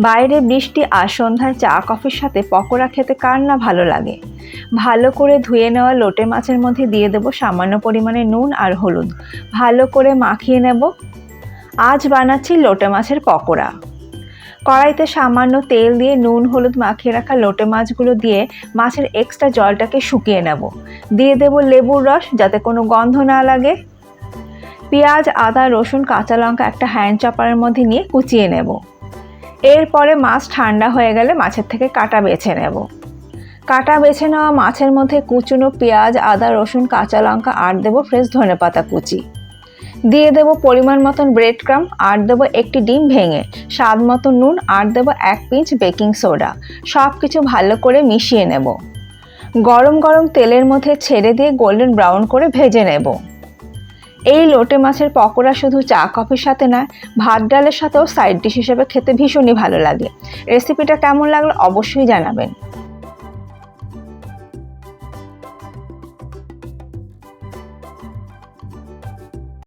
বাইরে বৃষ্টি আর সন্ধ্যায় চা, কফির সাথে পকোড়া খেতে কার না ভালো লাগে? ভালো করে ধুয়ে নেওয়া লোটে মাছের মধ্যে দিয়ে দেবো সামান্য পরিমাণে নুন আর হলুদ। ভালো করে মাখিয়ে নেব। আজ বানাচ্ছি লোটে মাছের পকোড়া। কড়াইতে সামান্য তেল দিয়ে নুন, হলুদ মাখিয়ে রাখা লোটে মাছগুলো দিয়ে মাছের এক্সট্রা জলটাকে শুকিয়ে নেব। দিয়ে দেব লেবুর রস যাতে কোনো গন্ধ না লাগে। পেঁয়াজ, আদা, রসুন, কাঁচা লঙ্কা একটা হ্যান্ড চপারের মধ্যে নিয়ে কুচিয়ে নেব। এরপরে মাছ ঠান্ডা হয়ে গেলে মাছের থেকে কাটা বেছে নেব। কাটা বেছে নেওয়া মাছের মধ্যে কুচুনো পেঁয়াজ, আদা, রসুন, কাঁচা লঙ্কা, আর দেবো ফ্রেশ ধনেপাতা কুচি। দিয়ে দেবো পরিমাণ মতন ব্রেড ক্রাম আর দেবো একটি ডিম ভেঙে, স্বাদ মতো নুন, আর দেবো এক পিঞ্চ বেকিং সোডা সব কিছু ভালো করে মিশিয়ে নেব। গরম গরম তেলের মধ্যে ছেড়ে দিয়ে গোল্ডেন ব্রাউন করে ভেজে নেব। এই লোটে মাছের পকোড়া শুধু চা, কফির সাথে না ভাত ডালের সাথেও সাইড ডিশ হিসেবে খেতে ভীষণই ভালো লাগে। রেসিপিটা কেমন লাগল অবশ্যই জানাবেন।